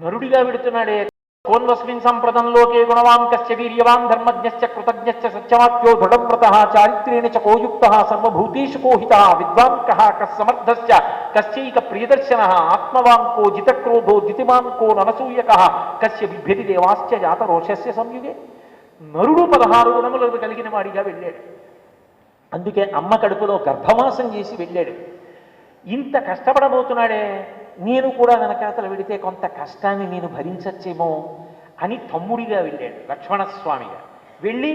నరుడిగా విడుతున్నాడే కోన్వస్మిన్ సంప్రదంలోకే గుణవాన్ కశ్చ వీర్యవాన్ ధర్మజ్ఞశ్చ కృతజ్ఞశ్చ సత్యవాక్యో దృఢవ్రత చారిత్రేణ చ కోయుక్త సర్వభూతేషు కోహిత విద్వాన్ కః కస్సమర్థశ్చ కశ్చైక ప్రియదర్శన ఆత్మవాన్ కో జితక్రోధో జితిమాన్ కో ననసూయక కశ్య బిభ్యతి దేవాశ్చ జాత రోషస్య సంయుగే. నరుడు పదహారు గుణములను కలిగిన వాడిగా వెళ్ళాడు. అందుకే అమ్మ కడుపులో గర్భవాసం చేసి వెళ్ళాడు. ఇంత కష్టపడబోతున్నాడే నేను కూడా వెనకాతల విడితే కొంత కష్టాన్ని నేను భరించచ్చేమో అని తమ్ముడిగా వెళ్ళాడు లక్ష్మణస్వామిగా. వెళ్ళి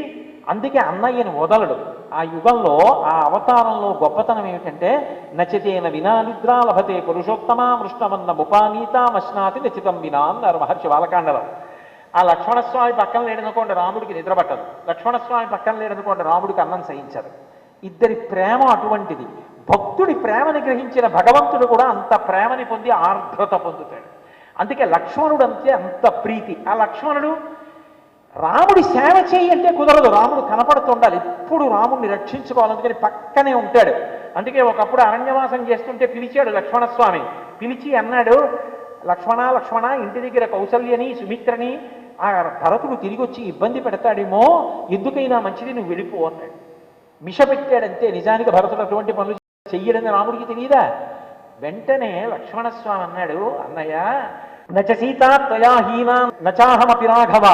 అందుకే అన్నయ్యను వదలడు. ఆ యుగంలో ఆ అవతారంలో గొప్పతనం ఏమిటంటే నచితేన వినా నిద్రా లభతే పురుషోత్తమా మృష్ణమన్న ముపానీత మశ్నాతి నచితం వినా అన్నారు మహర్షి బాలకాండలో. ఆ లక్ష్మణస్వామి పక్కన లేడనుకోండి రాముడికి నిద్ర పట్టదు. లక్ష్మణస్వామి పక్కన లేడనుకోండి రాముడికి అన్నం సహించదు ఇద్దరి ప్రేమ అటువంటిది. భక్తుడి ప్రేమని గ్రహించిన భగవంతుడు కూడా అంత ప్రేమని పొంది ఆర్ద్రత పొందుతాడు. అందుకే లక్ష్మణుడు అంతే అంత ప్రీతి. ఆ లక్ష్మణుడు రాముడి సేవ చేయి అంటే కుదరదు. రాముడు కనపడుతుండాలి. ఎప్పుడు రాముడిని రక్షించుకోవాలి. అందుకని పక్కనే ఉంటాడు. అందుకే ఒకప్పుడు అరణ్యవాసం చేస్తుంటే పిలిచాడు లక్ష్మణస్వామి. పిలిచి అన్నాడు లక్ష్మణ లక్ష్మణ ఇంటి దగ్గర కౌసల్యని సుమిత్రని ఆ భరతుడు తిరిగి వచ్చి ఇబ్బంది పెడతాడేమో ఎందుకైనా మంచిది నువ్వు వెళ్ళిపో అన్నాడు. మిష పెట్టాడంతే నిజానికి భరతుడు అటువంటి పనులు చెయ్యడని రాముడికి తెలియదా వెంటనే లక్ష్మణస్వామి అన్నాడు అన్నయ్య నచ సీతా త్వయా హీనా నచాహమపి రాఘవ.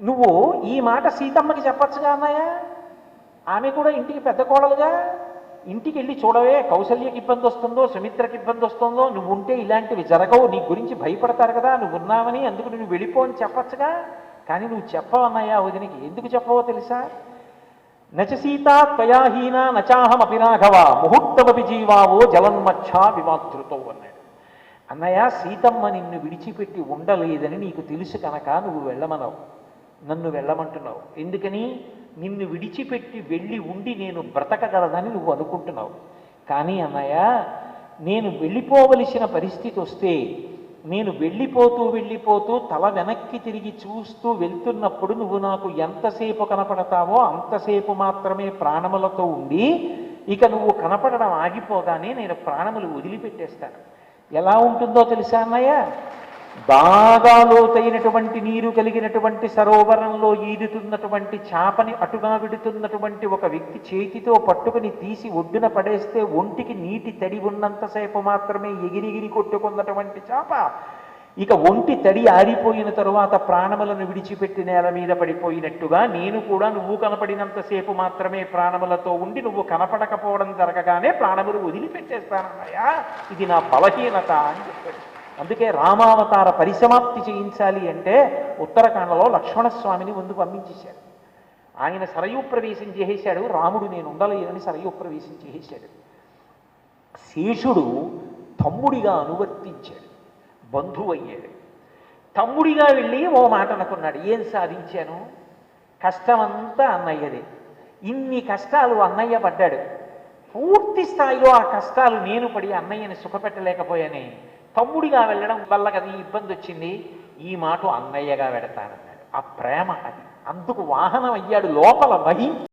నువ్వు ఈ మాట సీతమ్మకి చెప్పచ్చుగా అన్నయ్య? ఆమె కూడా ఇంటికి పెద్ద కోడలుగా? ఇంటికి వెళ్ళి చూడవే కౌశల్యకి ఇబ్బంది వస్తుందో సుమిత్రకి ఇబ్బంది వస్తుందో నువ్వు ఉంటే ఇలాంటివి జరగవు నీ గురించి భయపడతారు కదా నువ్వు ఉన్నావని అందుకు నువ్వు వెళ్ళిపో అని చెప్పచ్చుగా? కానీ నువ్వు చెప్పవన్నయ్యా వదినికి ఎందుకు చెప్పవో తెలుసా? నచ సీతా త్వయాహీన నచాహం రాఘవ ముహూర్తమపి జీవావో జలన్మచ్చా విమాతృతో అన్నాడు. అన్నయ్య సీతమ్మ నిన్ను విడిచిపెట్టి ఉండలేదని నీకు తెలుసు కనుక నువ్వు వెళ్ళమనవు నన్ను వెళ్ళమంటున్నావు. ఎందుకని? నిన్ను విడిచిపెట్టి వెళ్ళి ఉండి నేను బ్రతకగలదని నువ్వు అనుకుంటున్నావు. కానీ అన్నయ్య నేను వెళ్ళిపోవలసిన పరిస్థితి వస్తే నేను వెళ్ళిపోతూ వెళ్ళిపోతూ తల వెనక్కి తిరిగి చూస్తూ వెళ్తున్నప్పుడు నువ్వు నాకు ఎంతసేపు కనపడతావో అంతసేపు మాత్రమే ప్రాణములతో ఉండి ఇక నువ్వు కనపడడం ఆగిపోగానే నేను ప్రాణములు వదిలిపెట్టేస్తాను. ఎలా ఉంటుందో తెలుసా అన్నయ్య? బాగా లోతైనటువంటి నీరు కలిగినటువంటి సరోవరంలో ఈదుతున్నటువంటి చేపని అటుగా విడుతున్నటువంటి ఒక వ్యక్తి చేతితో పట్టుకుని తీసి ఒడ్డున పడేస్తే ఒంటికి నీటి తడి ఉన్నంతసేపు మాత్రమే ఎగిరిగిరి కొట్టుకున్నటువంటి చేప. ఇక ఒంటి తడి ఆరిపోయిన తరువాత ప్రాణములను విడిచిపెట్టి నేల మీద పడిపోయినట్టుగా నేను కూడా నువ్వు కనపడినంతసేపు మాత్రమే ప్రాణములతో ఉండి నువ్వు కనపడకపోవడం జరగగానే ప్రాణములు వదిలిపెట్టేస్తానన్నయ్యా. ఇది నా బలహీనత అని చెప్పాడు. అందుకే రామావతార పరిసమాప్తి చేయించాలి అంటే ఉత్తరాఖండలో లక్ష్మణస్వామిని ముందు పంపించేశాడు. ఆయన సరయూ ప్రవేశం చేసేశాడు రాముడు నేను ఉండలేనని సరయూ ప్రవేశం చేసేశాడు. శేషుడు తమ్ముడిగా అనువర్తించాడు బంధువయ్యాడు. తమ్ముడిగా వెళ్ళి ఓ మాట అనుకున్నాడు ఏం సాధించాను? కష్టమంతా అన్నయ్యదే. ఇన్ని కష్టాలు అన్నయ్య పడ్డాడు. పూర్తి స్థాయిలో ఆ కష్టాలు నేను పడి అన్నయ్యని సుఖపెట్టలేకపోయానే. తమ్ముడిగా వెళ్ళడం వల్ల కదా ఈ ఇబ్బంది వచ్చింది? ఈ మాట అన్నయ్యగా పెడతానన్నాడు. ఆ ప్రేమ అది. అందుకు వాహనం అయ్యాడు లోపల వహించి